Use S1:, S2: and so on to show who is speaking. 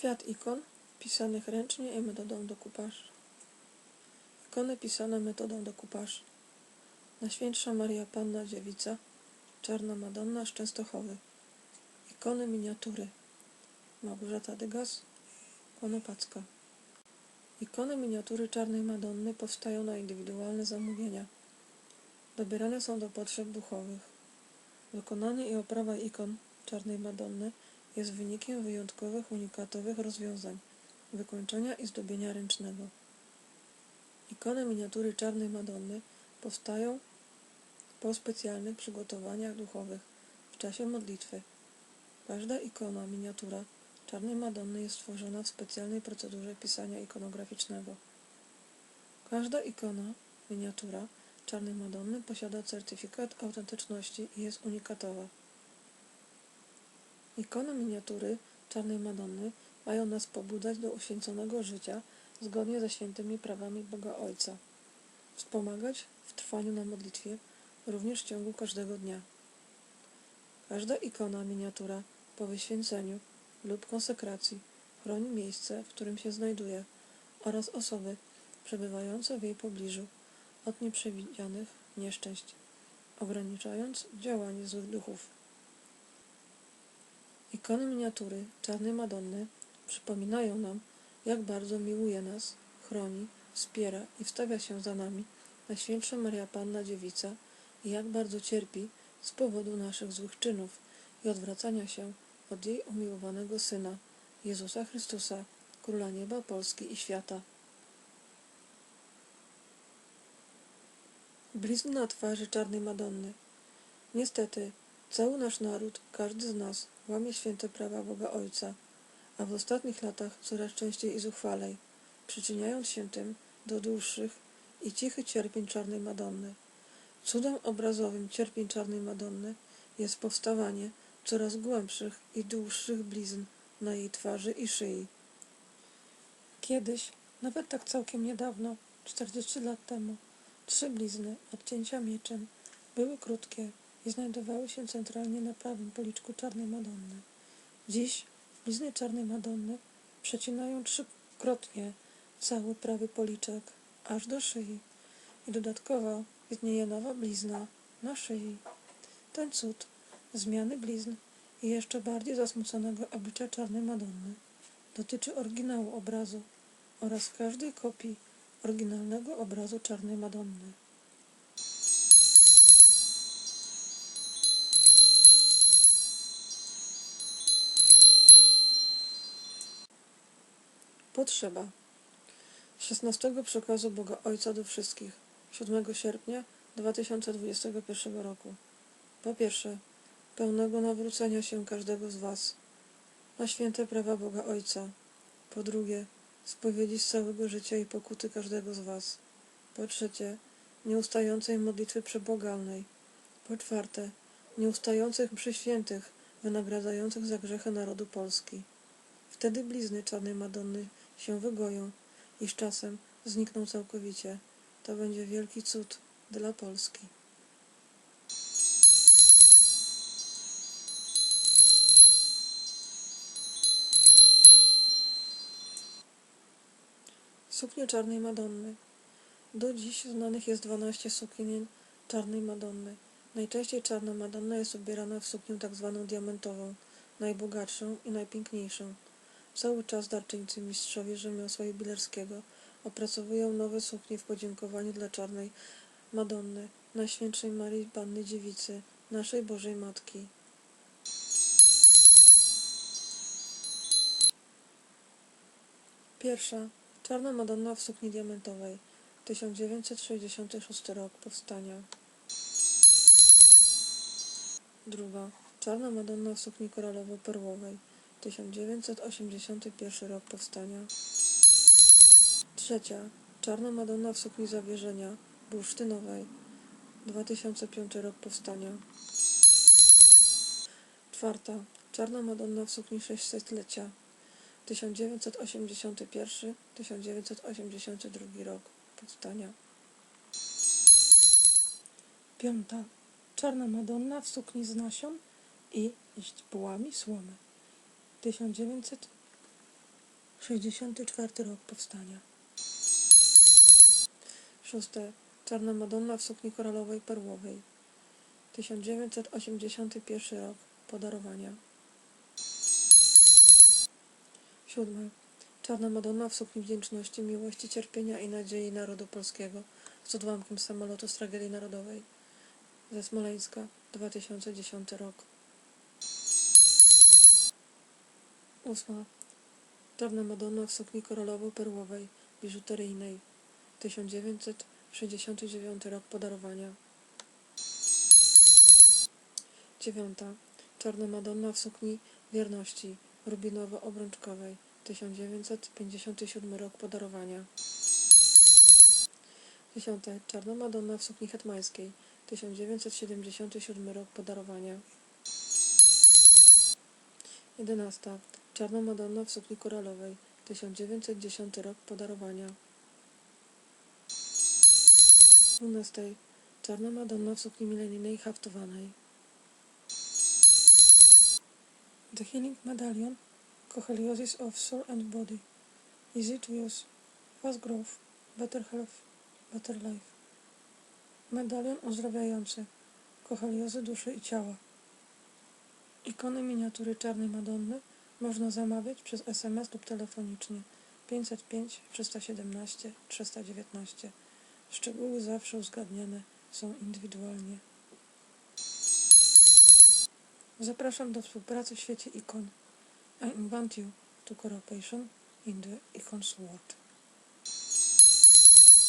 S1: Świat ikon pisanych ręcznie i metodą decoupage. Ikony pisane metodą decoupage. Najświętsza Maria Panna Dziewica, Czarna Madonna z Częstochowy. Ikony miniatury. Małgorzata Dygas, Konopacka. Ikony miniatury Czarnej Madonny powstają na indywidualne zamówienia. Dobierane są do potrzeb duchowych. Wykonanie i oprawa ikon Czarnej Madonny jest wynikiem wyjątkowych, unikatowych rozwiązań, wykończenia i zdobienia ręcznego. Ikony miniatury Czarnej Madonny powstają po specjalnych przygotowaniach duchowych w czasie modlitwy. Każda ikona miniatura Czarnej Madonny jest stworzona w specjalnej procedurze pisania ikonograficznego. Każda ikona miniatura Czarnej Madonny posiada certyfikat autentyczności i jest unikatowa. Ikony miniatury Czarnej Madonny mają nas pobudzać do uświęconego życia zgodnie ze świętymi prawami Boga Ojca, wspomagać w trwaniu na modlitwie również w ciągu każdego dnia. Każda ikona miniatura po wyświęceniu lub konsekracji chroni miejsce, w którym się znajduje oraz osoby przebywające w jej pobliżu od nieprzewidzianych nieszczęść, ograniczając działanie złych duchów. Ikony miniatury Czarnej Madonny przypominają nam, jak bardzo miłuje nas, chroni, wspiera i wstawia się za nami Najświętsza Maria Panna Dziewica i jak bardzo cierpi z powodu naszych złych czynów i odwracania się od jej umiłowanego Syna, Jezusa Chrystusa, Króla Nieba, Polski i Świata. Blizn na twarzy Czarnej Madonny. Niestety, cały nasz naród, każdy z nas łamie święte prawa Boga Ojca, a w ostatnich latach coraz częściej i zuchwalej, przyczyniając się tym do dłuższych i cichych cierpień Czarnej Madonny. Cudem obrazowym cierpień Czarnej Madonny jest powstawanie coraz głębszych i dłuższych blizn na jej twarzy i szyi. Kiedyś, nawet tak całkiem niedawno, 40 lat temu, trzy blizny odcięcia mieczem były krótkie i znajdowały się centralnie na prawym policzku Czarnej Madonny. Dziś blizny Czarnej Madonny przecinają trzykrotnie cały prawy policzek, aż do szyi i dodatkowo istnieje nowa blizna na szyi. Ten cud zmiany blizn i jeszcze bardziej zasmuconego oblicza Czarnej Madonny dotyczy oryginału obrazu oraz każdej kopii oryginalnego obrazu Czarnej Madonny. Potrzeba 16 przekazu Boga Ojca do wszystkich 7 sierpnia 2021 roku. Po pierwsze, pełnego nawrócenia się każdego z Was na święte prawa Boga Ojca. Po drugie, spowiedzi z całego życia i pokuty każdego z Was. Po trzecie, nieustającej modlitwy przebogalnej. Po czwarte, nieustających mszy świętych wynagradzających za grzechy narodu Polski. Wtedy blizny Czarnej Madonny się wygoją i z czasem znikną całkowicie. To będzie wielki cud dla Polski. Suknie Czarnej Madonny. Do dziś znanych jest 12 sukien Czarnej Madonny. Najczęściej Czarna Madonna jest ubierana w suknię tak zwaną diamentową, najbogatszą i najpiękniejszą. Cały czas darczyńcy mistrzowie rzemiosła jubilerskiego opracowują nowe suknie w podziękowaniu dla Czarnej Madonny, Najświętszej Marii Panny Dziewicy, naszej Bożej Matki. Pierwsza. Czarna Madonna w sukni diamentowej. 1966 rok powstania. Druga. Czarna Madonna w sukni koralowo-perłowej. 1981 rok powstania. Trzecia. Czarna Madonna w sukni zawierzenia bursztynowej. 2005 rok powstania. Czwarta. Czarna Madonna w sukni 600-lecia. 1981-1982 rok powstania. Piąta. Czarna Madonna w sukni z nasion i źdźbłami słomy. 1900 64 rok powstania. Szóste. Czarna Madonna w sukni koralowej perłowej. 1981 rok podarowania. Siódme. Czarna Madonna w sukni wdzięczności, miłości, cierpienia i nadziei narodu polskiego z odłamkiem samolotu z tragedii narodowej. Ze Smoleńska, 2010 rok. Ósma. Czarna Madonna w sukni koralowo-perłowej, biżuteryjnej. 1969 rok podarowania. Dziewiąta. Czarna Madonna w sukni wierności, rubinowo-obrączkowej. 1957 rok podarowania. Dziesiąte. Czarna Madonna w sukni hetmańskiej. 1977 rok podarowania. Jedenasta. Czarna Madonna w sukni koralowej. 1910 rok podarowania. 12. Czarna Madonna w sukni milenijnej haftowanej. The Healing Medallion Coheliosis of Soul and Body Easy to use Fast growth Better health Better life Medalion uzdrawiający Koheliozy duszy i ciała Ikony miniatury czarnej Madonny można zamawiać przez SMS lub telefonicznie 505 317 319 Szczegóły zawsze uzgadniane są indywidualnie. Zapraszam do współpracy w świecie ikon. I invite you to cooperation in the icons world.